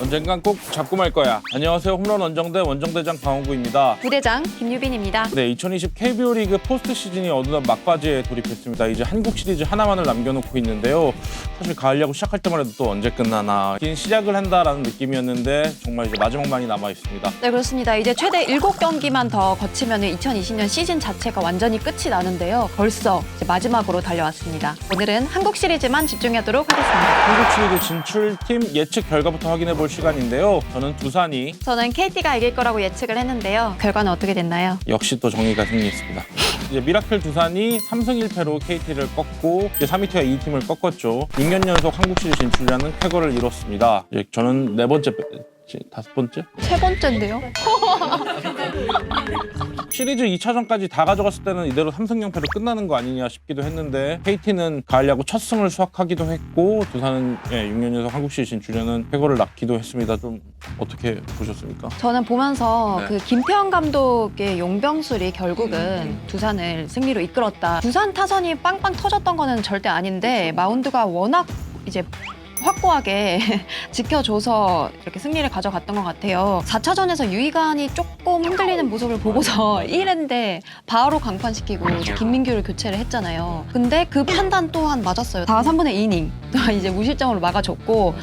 언젠간 꼭 잡고 말 거야. 안녕하세요. 홈런 원정대 원정대장 강원구입니다. 부대장 김유빈입니다. 네, 2020 KBO 리그 포스트 시즌이 어느덧 막바지에 돌입했습니다. 이제 한국 시리즈 하나만을 남겨놓고 있는데요. 사실 가을 야구 시작할 때만 해도 또 언제 끝나나 긴 시작을 한다라는 느낌이었는데 정말 이제 마지막만이 남아 있습니다. 네 그렇습니다. 이제 최대 7경기만 더 거치면 2020년 시즌 자체가 완전히 끝이 나는데요. 벌써 이제 마지막으로 달려왔습니다. 오늘은 한국 시리즈만 집중하도록 하겠습니다. 한국 시리즈 진출팀 예측 결과부터 확인해 볼 시간인데요. 저는 두산이 저는 KT가 이길 거라고 예측을 했는데요. 결과는 어떻게 됐나요? 역시 또 정의가 승리했습니다. 이제 미라클 두산이 3승 1패로 KT를 꺾고 이제 3위태가 이 팀을 꺾었죠. 6년 연속 한국 시리즈 진출이라는 쾌거를 이뤘습니다. 이제 저는 네 번째, 다섯 번째? 세 번째인데요. 시리즈 2차전까지 다 가져갔을 때는 이대로 3승 0패로 끝나는 거 아니냐 싶기도 했는데 KT는 가을 야구 첫 승을 수확하기도 했고 두산은 예, 6년 연속 한국 시리즈 진출에는 쾌거를 낳기도 했습니다. 좀 어떻게 보셨습니까? 저는 보면서 네. 그 김태형 감독의 용병술이 결국은 두산을 승리로 이끌었다. 두산 타선이 빵빵 터졌던 거는 절대 아닌데 마운드가 워낙 이제 확고하게 지켜줘서 이렇게 승리를 가져갔던 것 같아요. 4차전에서 유이간이 조금 흔들리는 모습을 보고서 1회인데 바로 강판시키고 김민규를 교체를 했잖아요. 근데 그 판단 또한 맞았어요. 다 3분의 2이닝 이제 무실점으로 막아줬고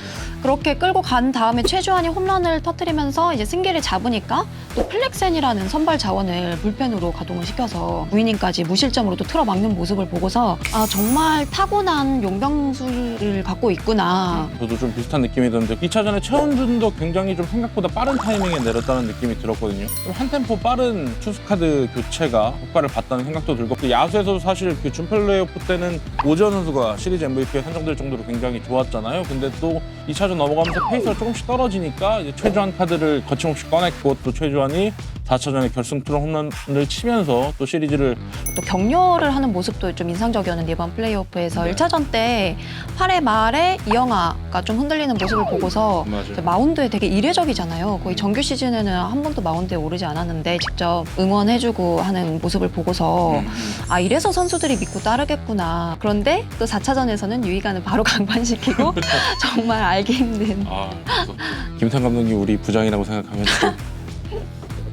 그렇게 끌고 간 다음에 최주환이 홈런을 터뜨리면서 이제 승기를 잡으니까 또 플렉센이라는 선발 자원을 불펜으로 가동을 시켜서 9이닝까지 무실점으로 또 틀어막는 모습을 보고서 아 정말 타고난 용병술을 갖고 있구나. 저도 좀 비슷한 느낌이 드는데 2차전에 최원준도 굉장히 좀 생각보다 빠른 타이밍에 내렸다는 느낌이 들었거든요. 좀 한 템포 빠른 투수카드 교체가 효과를 봤다는 생각도 들고 그 야수에서도 사실 그 준플레이오프 때는 오지원 선수가 시리즈 MVP에 선정될 정도로 굉장히 좋았잖아요. 근데 또 2차전 넘어가면서 페이스가 조금씩 떨어지니까 이제 최주환 카드를 거침없이 꺼냈고 또 최주환이 4차전에 결승 투런 홈런을 치면서 또 시리즈를 또 격려를 하는 모습도 좀 인상적이었는데 이번 플레이오프에서 네. 1차전 때 8회 말에 이영아가 좀 흔들리는 모습을 보고서 이제 마운드에 되게 이례적이잖아요. 거의 정규 시즌에는 한 번도 마운드에 오르지 않았는데 직접 응원해주고 하는 모습을 보고서 음. 아 이래서 선수들이 믿고 따르겠구나. 그런데 또 4차전에서는 유이간을 바로 강판시키고 정말 알기 힘든 아, 그래서 김태형 감독이 우리 부장이라고 생각하면 좀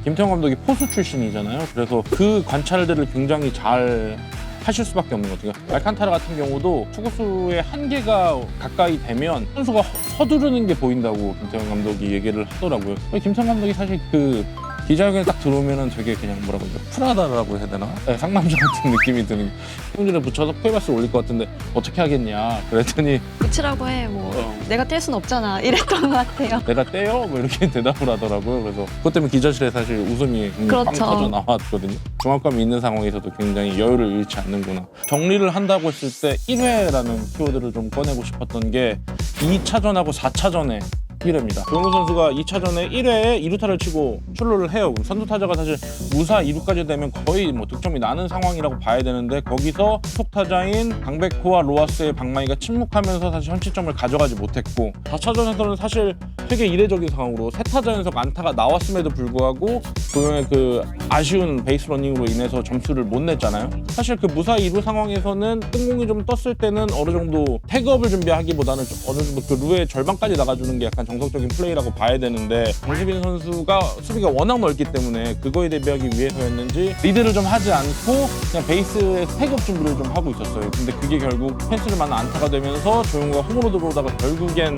김태형 감독이 포수 출신이잖아요. 그래서 그 관찰들을 굉장히 잘 하실 수밖에 없는 것 같아요. 알칸타라 같은 경우도 투구수의 한계가 가까이 되면 선수가 서두르는 게 보인다고 김태형 감독이 얘기를 하더라고요. 김태형 감독이 사실 그 기자회견에 딱 들어오면은 되게 그냥 뭐라고 해야 돼 프라다라고 해야 되나? 네, 상남자 같은 느낌이 드는 형준에 붙여서 포에바스 올릴 것 같은데 어떻게 하겠냐 그랬더니 붙이라고 해. 뭐 어. 내가 뗄 순 없잖아. 이랬던 것 같아요. 내가 떼요? 뭐 이렇게 대답을 하더라고요. 그래서 그것 때문에 기자실에 사실 웃음이 빵 그렇죠. 터져 나왔거든요. 중압감이 있는 상황에서도 굉장히 여유를 잃지 않는구나. 정리를 한다고 했을 때 1회라는 키워드를 좀 꺼내고 싶었던 게 2차전하고 4차전에 1회입니다. 조용우 선수가 2차전에 1회에 2루타를 치고 출루를 해요. 그럼 선두 타자가 사실 무사 2루까지 되면 거의 뭐 득점이 나는 상황이라고 봐야 되는데 거기서 속 타자인 강백호와 로하스의 방망이가 침묵하면서 사실 선취점을 가져가지 못했고 4차전에서는 사실 되게 이례적인 상황으로 세 타자 연속 안타가 나왔음에도 불구하고 조용의 그 아쉬운 베이스 러닝으로 인해서 점수를 못 냈잖아요. 사실 그 무사 2루 상황에서는 뜬공이 좀 떴을 때는 어느 정도 태그업을 준비하기보다는 좀 어느 정도 그 루의 절반까지 나가주는 게 약간 정석적인 플레이라고 봐야 되는데 정수빈 선수가 수비가 워낙 넓기 때문에 그거에 대비하기 위해서였는지 리드를 좀 하지 않고 그냥 베이스에 태그업 준비를 좀 하고 있었어요. 근데 그게 결국 많은 안타가 되면서 조용우가 홈으로 들어오다가 결국엔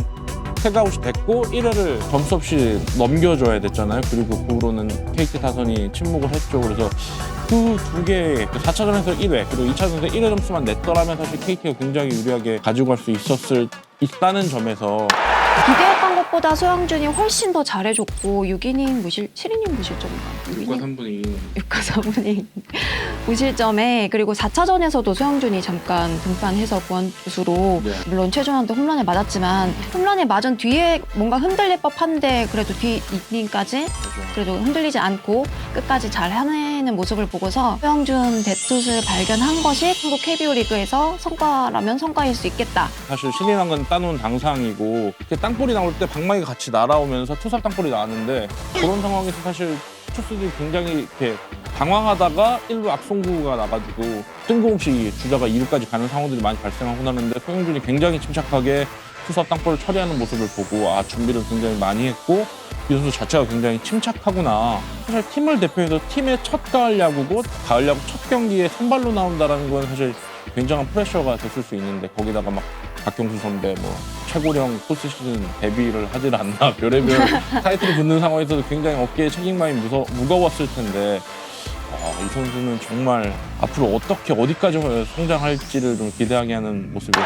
태그아웃이 됐고 1회를 점수 없이 넘겨줘야 됐잖아요. 그리고 그 후로는 KT 타선이 침묵을 했죠. 그래서 그 두 개, 4차전에서 1회, 그리고 2차전에서 1회 점수만 냈더라면 사실 KT가 굉장히 유리하게 가지고 갈 수 있었을, 있다는 점에서 기대 것보다 소영준이 훨씬 더 잘해줬고 6이닝 무실 7이닝 무실점인가? 6이닝 3분의 2. 6과 4분의 무실점에 그리고 4차전에서도 소영준이 잠깐 등판해서 구원수로 네. 물론 최준환도 홈런에 맞았지만 홈런에 맞은 뒤에 뭔가 흔들릴 법한데 그래도 뒤 이닝까지 그래도 흔들리지 않고 끝까지 잘 해내는 모습을 보고서 소영준 대투수를 발견한 것이 한국 KBO 리그에서 성과라면 성과일 수 있겠다. 사실 신인한 건 따놓은 당상이고 이렇게 땅볼이 나올 때 방망이가 같이 날아오면서 투삽 땅볼이 나왔는데 그런 상황에서 사실 투수들이 굉장히 이렇게 당황하다가 1루 악송구가 나가지고 뜬금없이 주자가 2루까지 가는 상황들이 많이 발생하고 나는데 소영준이 굉장히 침착하게 투수 땅볼을 처리하는 모습을 보고 아 준비를 굉장히 많이 했고 이 선수 자체가 굉장히 침착하구나. 사실 팀을 대표해서 팀의 첫 가을 야구고 가을 야구 첫 경기에 선발로 나온다라는 건 사실 굉장한 프레셔가 됐을 수 있는데 거기다가 막 박경수 선배 뭐 최고령 포스 시즌 데뷔를 하질 않나 별의별 타이틀이 붙는 상황에서도 굉장히 어깨에 책임감이 무서, 무거웠을 텐데 아, 이 선수는 정말 앞으로 어떻게 어디까지 성장할지를 좀 기대하게 하는 같습니다.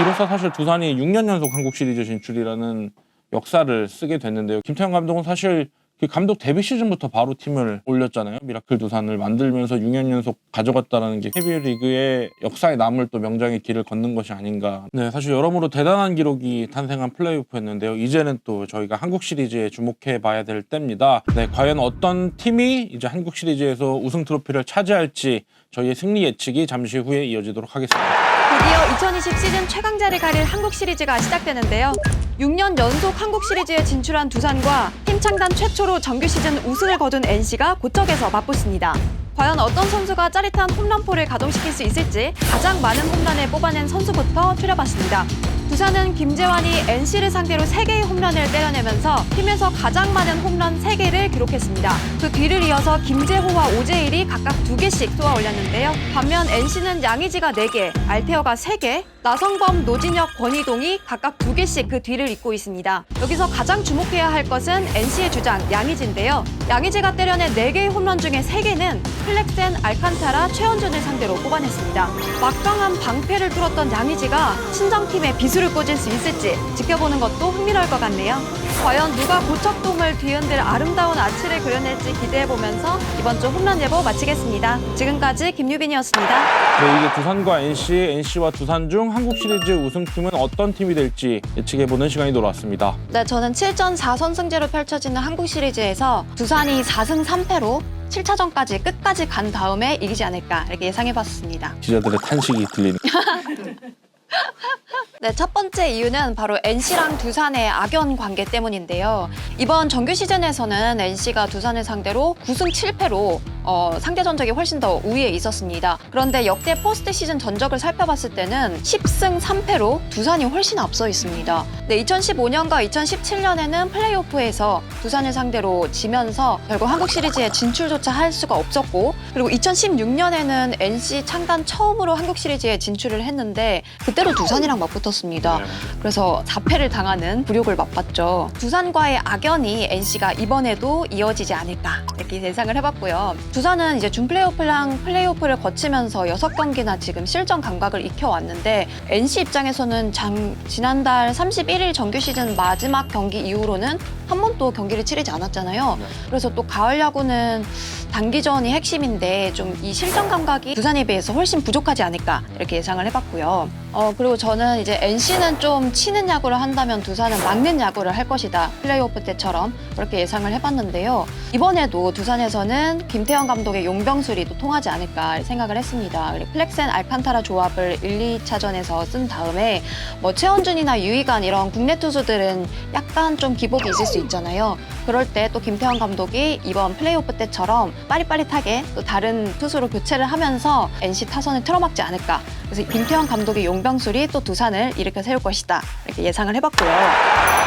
이로써 사실 두산이 6년 연속 한국 시리즈 진출이라는 역사를 쓰게 됐는데요. 김태형 감독은 사실 그 감독 데뷔 시즌부터 바로 팀을 올렸잖아요. 미라클 두산을 만들면서 6년 연속 가져갔다는 게 KBO 리그의 역사에 남을 또 명장의 길을 걷는 것이 아닌가. 네, 사실 여러모로 대단한 기록이 탄생한 플레이오프였는데요. 이제는 또 저희가 한국 시리즈에 주목해 봐야 될 때입니다. 네, 과연 어떤 팀이 이제 한국 시리즈에서 우승 트로피를 차지할지 저희의 승리 예측이 잠시 후에 이어지도록 하겠습니다. 드디어 2020 시즌 최강자를 가릴 한국 시리즈가 시작되는데요. 6년 연속 한국 시리즈에 진출한 두산과 팀 창단 최초로 정규 시즌 우승을 거둔 NC가 고척에서 맞붙습니다. 과연 어떤 선수가 짜릿한 홈런포를 가동시킬 수 있을지 가장 많은 홈런을 뽑아낸 선수부터 추려봤습니다. 두산은 김재환이 NC를 상대로 3개의 홈런을 때려내면서 팀에서 가장 많은 홈런 3개를 기록했습니다. 그 뒤를 이어서 김재호와 오재일이 각각 2개씩 쏘아 올렸는데요. 반면 NC는 양의지가 4개, 알테어가 3개, 나성범, 노진혁, 권희동이 각각 2개씩 그 뒤를 잇고 있습니다. 여기서 가장 주목해야 할 것은 NC의 주장 양의지인데요. 양의지가 때려낸 4개의 홈런 중에 3개는 플렉센, 알칸타라, 최원준을 상대로 뽑아냈습니다. 막강한 방패를 뚫었던 양의지가 친정팀에 비수를 꽂을 수 있을지 지켜보는 것도 흥미로울 것 같네요. 과연 누가 고척돔을 뒤흔들 아름다운 아치를 그려낼지 기대해보면서 이번 주 홈런 예보 마치겠습니다. 지금까지 김유빈이었습니다. 네, 이제 두산과 NC, NC와 두산 중 한국 시리즈 우승팀은 어떤 팀이 될지 예측해보는 시간이 돌아왔습니다. 네, 저는 7전 4선승제로 펼쳐지는 한국 시리즈에서 두산이 4승 3패로 7차전까지 끝까지 간 다음에 이기지 않을까 이렇게 예상해봤습니다. 기자들의 탄식이 들리는. 네, 첫 번째 이유는 바로 NC랑 두산의 악연 관계 때문인데요. 이번 정규 시즌에서는 NC가 두산을 상대로 9승 7패로 어, 상대 전적이 훨씬 더 우위에 있었습니다. 그런데 역대 포스트 시즌 전적을 살펴봤을 때는 10승 3패로 두산이 훨씬 앞서 있습니다. 네, 2015년과 2017년에는 플레이오프에서 두산을 상대로 지면서 결국 한국 시리즈에 진출조차 할 수가 없었고 그리고 2016년에는 NC 창단 처음으로 한국 시리즈에 진출을 했는데 그 때도 두산이랑 맞붙었습니다. 그래서 4패를 당하는 굴욕을 맛봤죠. 두산과의 악연이 NC가 이번에도 이어지지 않을까 이렇게 예상을 해봤고요. 두산은 이제 준 플레이오프랑 플레이오프를 거치면서 6경기나 지금 실전 감각을 익혀왔는데 NC 입장에서는 장, 지난달 31일 정규 시즌 마지막 경기 이후로는 한 번도 경기를 치르지 않았잖아요. 그래서 또 가을 야구는 단기전이 핵심인데 좀 이 실전 감각이 두산에 비해서 훨씬 부족하지 않을까 이렇게 예상을 해봤고요. 어 그리고 저는 이제 NC는 좀 치는 야구를 한다면 두산은 막는 야구를 할 것이다 플레이오프 때처럼 그렇게 예상을 해봤는데요. 이번에도 두산에서는 김태형 감독의 용병술이 또 통하지 않을까 생각을 했습니다. 그리고 플렉센 알칸타라 조합을 1, 2차전에서 쓴 다음에 뭐 최원준이나 유이간 이런 국내 투수들은 약간 좀 기복이 있을 수 있잖아요. 그럴 때 또 김태형 감독이 이번 플레이오프 때처럼 빠릿빠릿하게 또 다른 투수로 교체를 하면서 NC 타선을 틀어막지 않을까. 그래서 김태형 감독의 용병술이 또 두산을 일으켜 세울 것이다. 이렇게 예상을 해봤고요.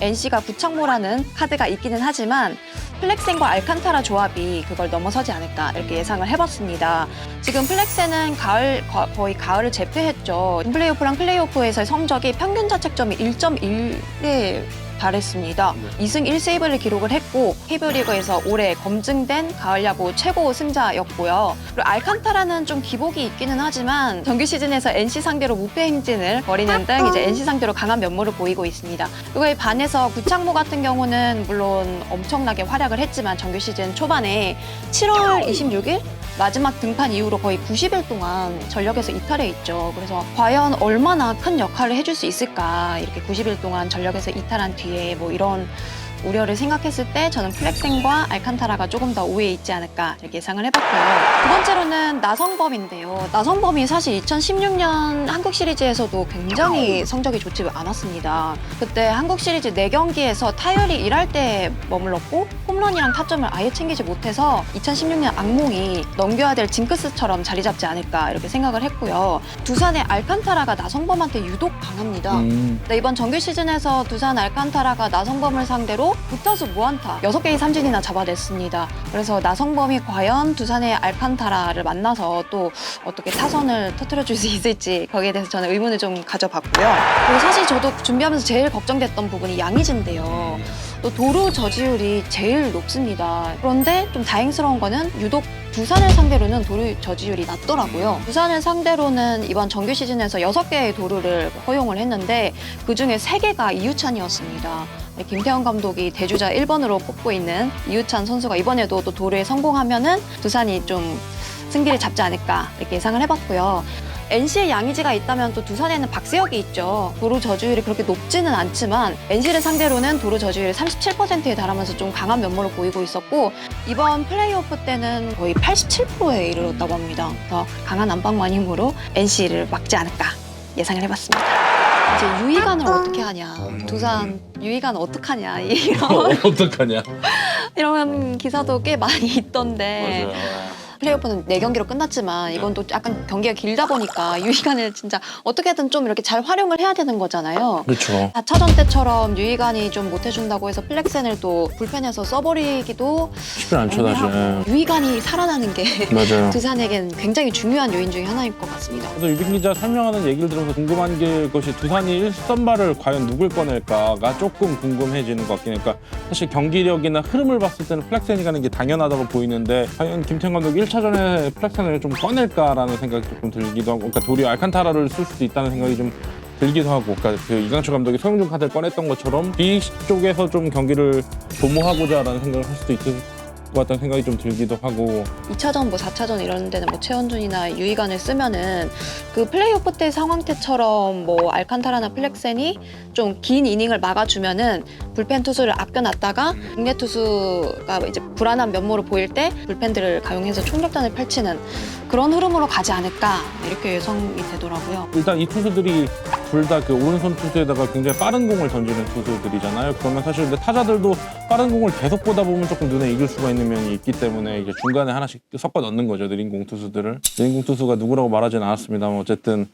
NC가 구창모라는 카드가 있기는 하지만 플렉센과 알칸타라 조합이 그걸 넘어서지 않을까 이렇게 예상을 해봤습니다. 지금 플렉센은 가을 거- 거의 가을을 제패했죠. 플레이오프랑 플레이오프에서의 성적이 평균 자책점이 1.1에 달했습니다. 2승 1세이브를 기록을 했고 KBO 리그에서 올해 검증된 가을 야구 최고 승자였고요. 그리고 알칸타라는 좀 기복이 있기는 하지만 정규 시즌에서 NC 상대로 무패 행진을 벌이는 등 이제 NC 상대로 강한 면모를 보이고 있습니다. 그거에 반해서 구창모 같은 경우는 물론 엄청나게 활약을 했지만 정규 시즌 초반에 7월 26일 마지막 등판 이후로 거의 90일 동안 전력에서 이탈해 있죠. 그래서 과연 얼마나 큰 역할을 해줄 수 있을까? 이렇게 90일 동안 전력에서 이탈한 뒤에 뭐 이런 우려를 생각했을 때 저는 플렉센과 알칸타라가 조금 더 우위에 있지 않을까 이렇게 예상을 해봤고요. 두 번째로는 나성범인데요. 나성범이 사실 2016년 한국 시리즈에서도 굉장히 성적이 좋지 않았습니다. 그때 한국 시리즈 4경기에서 타율이 1할 때 머물렀고 홈런이랑 타점을 아예 챙기지 못해서 2016년 악몽이 넘겨야 될 징크스처럼 자리 잡지 않을까 이렇게 생각을 했고요. 두산의 알칸타라가 나성범한테 유독 강합니다. 음. 네, 이번 정규 시즌에서 두산 알칸타라가 나성범을 상대로 무타수 무안타 6개의 삼진이나 잡아냈습니다. 그래서 나성범이 과연 두산의 알칸타 라를 만나서 또 어떻게 타선을 터트려 줄 수 있을지 거기에 대해서 저는 의문을 좀 가져봤고요. 그리고 사실 저도 준비하면서 제일 걱정됐던 부분이 양의지인데요. 또 도루 저지율이 제일 높습니다. 그런데 좀 다행스러운 거는 유독 두산을 상대로는 도루 저지율이 낮더라고요. 두산을 상대로는 이번 정규 시즌에서 6개의 도루를 허용을 했는데 그중에 3개가 이유찬이었습니다. 네, 김태형 감독이 대주자 1번으로 뽑고 있는 이유찬 선수가 이번에도 또 도루에 성공하면은 두산이 좀 승기를 잡지 않을까 이렇게 예상을 해봤고요. NC의 양의지가 있다면 또 두산에는 박세혁이 있죠. 도루 저주율이 그렇게 높지는 않지만 NC를 상대로는 도루 저주율이 37%에 달하면서 좀 강한 면모를 보이고 있었고 이번 플레이오프 때는 거의 87%에 이르렀다고 합니다. 그래서 강한 안방만 힘으로 NC를 막지 않을까 예상을 해봤습니다. 이제 유이간을 어떻게 하냐. 두산 유이간 어떡하냐. 이런, 어떡하냐. 이런 기사도 꽤 많이 있던데. 맞아요. 플레이오프는 네 경기로 끝났지만 이건 또 약간 경기가 길다 보니까 유희관을 진짜 어떻게든 좀 이렇게 잘 활용을 해야 되는 거잖아요. 그렇죠. 4차전 때처럼 유희관이 좀 못해준다고 해서 플렉센을 또 불펜에서 써버리기도 쉽지 않죠, 사실. 애매하고 유희관이 살아나는 게 맞아요. 두산에겐 굉장히 중요한 요인 중에 하나일 것 같습니다. 그래서 유빈 기자 설명하는 얘기를 들어서 궁금한 게 것이 두산이 1선발을 과연 누굴 꺼낼까가 조금 궁금해지는 것 같긴 해. 그러니까 사실 경기력이나 흐름을 봤을 때는 플렉센이 가는 게 당연하다고 보이는데 과연 김태형 감독이 1차 전에 플렉센을 좀 꺼낼까라는 생각이 조금 들기도 하고 그러니까 도리어 알칸타라를 쓸 수도 있다는 생각이 좀 들기도 하고 그러니까 그 이강철 감독이 소영준 카드를 꺼냈던 것처럼 뒤 쪽에서 좀 경기를 도모하고자 라는 생각을 할 수도 있을 것 같다는 생각이 좀 들기도 하고. 2차전 뭐 4차전 이런 데는 뭐 최원준이나 유희관을 쓰면은 그 플레이오프 때 상황태처럼 뭐 알칸타라나 플렉센이 좀 긴 이닝을 막아주면은 불펜 투수를 아껴놨다가 국내 투수가 이제 불안한 면모를 보일 때 불펜들을 가용해서 총력전을 펼치는 그런 흐름으로 가지 않을까 이렇게 예상이 되더라고요. 일단 이 투수들이 둘 다 그 오른손 투수에다가 굉장히 빠른 공을 던지는 투수들이잖아요. 그러면 사실 근데 타자들도 빠른 공을 계속 보다 보면 조금 눈에 익을 수가 있는 면이 있기 때문에 이제 중간에 하나씩 섞어 넣는 거죠. 느린 공 투수들을. 느린 공 투수가 누구라고 말하진 않았습니다만 어쨌든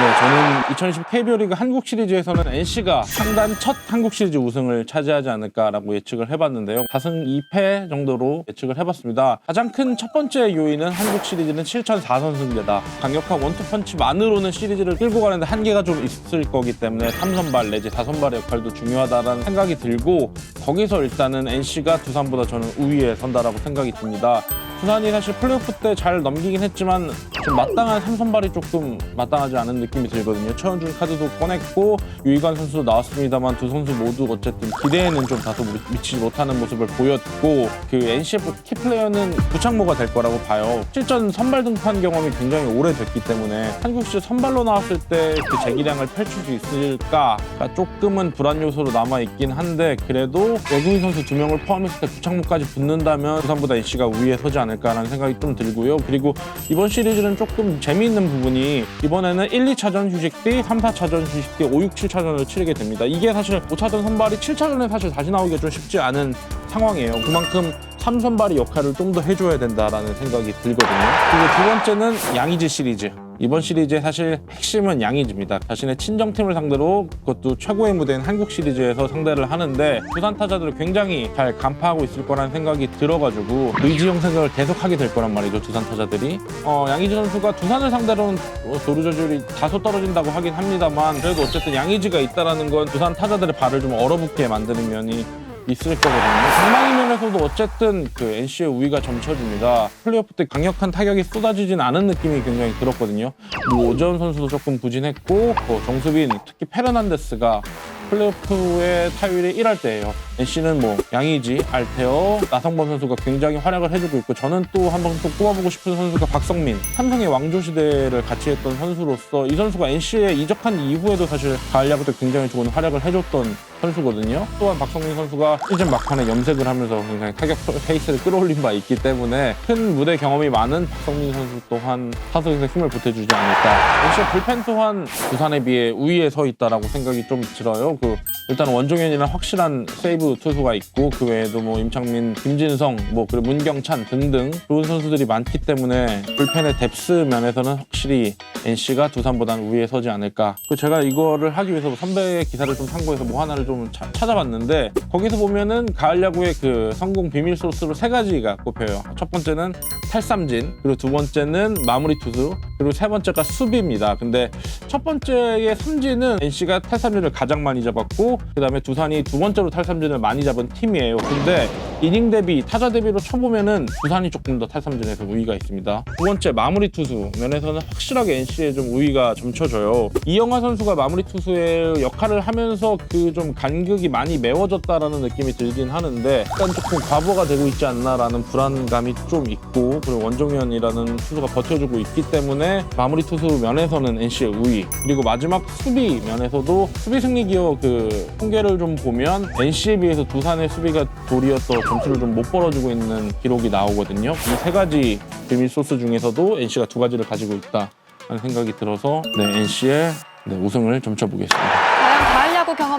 네, 저는 2020 KBO 리그 한국 시리즈에서는 NC가 상단 첫 한국 시리즈 우승을 차지하지 않을까라고 예측을 해봤는데요. 4승 2패 정도로 예측을 해봤습니다. 가장 큰 첫 번째 요인은 한국 시리즈는 7천 4선승제다. 강력한 원투펀치만으로는 시리즈를 끌고 가는데 한계가 좀 있을 거기 때문에 3선발 내지 4선발의 역할도 중요하다라는 생각이 들고 거기서 일단은 NC가 두산보다 저는 우위에 선다라고 생각이 듭니다. 두산이 사실 플레이오프 때 잘 넘기긴 했지만 좀 마땅한 삼선발이 조금 마땅하지 않은 느낌이 들거든요. 최원준 카드도 꺼냈고 유희관 선수도 나왔습니다만 두 선수 모두 어쨌든 기대에는 좀 다소 미- 미치지 못하는 모습을 보였고 그 NCF 키플레이어는 구창모가 될 거라고 봐요. 실전 선발 등판 경험이 굉장히 오래됐기 때문에 한국 시 선발로 나왔을 때 그 재기량을 펼칠 수 있을까가 조금은 불안 요소로 남아 있긴 한데 그래도 외국인 선수 두 명을 포함했을 때 구창모까지 붙는다면 두산보다 NC가 우위에 서지 않을까 라는 생각이 좀 들고요. 그리고 이번 시리즈는 조금 재미있는 부분이 이번에는 1, 2차전 휴식 뒤 3, 4차전 휴식 뒤 5, 6, 7차전을 치르게 됩니다. 이게 사실 5차전 선발이 7차전에 사실 다시 나오기가 좀 쉽지 않은 상황이에요. 그만큼 3선발이 역할을 좀 더 해줘야 된다라는 생각이 들거든요. 그리고 두 번째는 양의지 시리즈. 이번 시리즈의 사실 핵심은 양의지입니다. 자신의 친정팀을 상대로 그것도 최고의 무대인 한국 시리즈에서 상대를 하는데 부산 타자들을 굉장히 잘 간파하고 있을 거라는 생각이 들어가지고 의지형 생각을 계속 하게 될 거란 말이죠. 두산 타자들이. 어, 양의지 선수가 두산을 상대로는 어, 도루저줄이 다소 떨어진다고 하긴 합니다만 그래도 어쨌든 양의지가 있다라는 건 두산 타자들의 발을 좀 얼어붙게 만드는 면이 있을 거거든요. 전망의 면에서도 어쨌든 그 NC의 우위가 점쳐집니다. 플레이오프 때 강력한 타격이 쏟아지진 않은 느낌이 굉장히 들었거든요. 그리고 오재원 선수도 조금 부진했고 그 정수빈 특히 페르난데스가 플레이오프의 타율이 1할 때예요. NC는 뭐 양의지, 알테어, 나성범 선수가 굉장히 활약을 해주고 있고 저는 또 한 번 또 꼽아보고 싶은 선수가 박성민. 삼성의 왕조 시대를 같이 했던 선수로서 이 선수가 NC에 이적한 이후에도 사실 가을 야구 때 굉장히 좋은 활약을 해줬던 선수거든요. 또한 박성민 선수가 시즌 막판에 염색을 하면서 굉장히 타격 페이스를 끌어올린 바 있기 때문에 큰 무대 경험이 많은 박성민 선수 또한 타석에서 힘을 보태주지 않을까. NC의 불펜 또한 두산에 비해 우위에 서 있다라고 생각이 좀 들어요. 그 일단 원종현이랑 확실한 세이브 투수가 있고 그 외에도 뭐 임창민, 김진성, 뭐 그리고 문경찬 등등 좋은 선수들이 많기 때문에 불펜의 뎁스 면에서는 확실히 NC가 두산보다는 우위에 서지 않을까. 그 제가 이거를 하기 위해서 선배 기사를 좀 참고해서 뭐 하나를 좀 차- 찾아봤는데 거기서 보면은 가을 야구의 그 성공 비밀 소스로 세 가지가 꼽혀요. 첫 번째는 탈삼진, 그리고 두 번째는 마무리 투수, 그리고 세 번째가 수비입니다. 근데 첫 번째의 삼진은 NC가 탈삼진을 가장 많이 잡았고 그다음에 두산이 두 번째로 탈삼진을 많이 잡은 팀이에요. 근데 이닝 대비 타자 대비로 쳐보면은 두산이 조금 더 탈삼진에서 우위가 있습니다. 두 번째 마무리 투수 면에서는 확실하게 NC에 좀 우위가 점쳐져요. 이영하 선수가 마무리 투수의 역할을 하면서 그 좀 간극이 많이 메워졌다라는 느낌이 들긴 하는데 약간 조금 과부가 되고 있지 않나라는 불안감이 좀 있고 그리고 원종현이라는 투수가 버텨주고 있기 때문에 마무리 투수 면에서는 NC의 우위 그리고 마지막 수비 면에서도 수비 승리 기여 그 통계를 좀 보면 NC에 비해서 두산의 수비가 도리어 또 점수를 좀 못 벌어주고 있는 기록이 나오거든요. 이 세 가지 비밀 소스 중에서도 NC가 두 가지를 가지고 있다. 하는 생각이 들어서 네, NC의 네, 우승을 점쳐보겠습니다.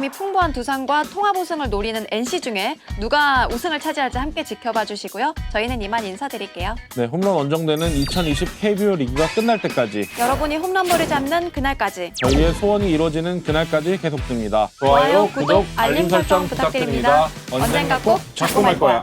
경험이 풍부한 두산과 통합 우승을 노리는 NC 중에 누가 우승을 차지할지 함께 지켜봐 주시고요. 저희는 이만 인사드릴게요. 네, 홈런 원정대는 2020 KBO 리그가 끝날 때까지 여러분이 홈런볼을 잡는 그날까지 저희의 소원이 이루어지는 그날까지 계속됩니다. 좋아요, 구독, 알림 설정 부탁드립니다. 언젠가 꼭 작동할 거야.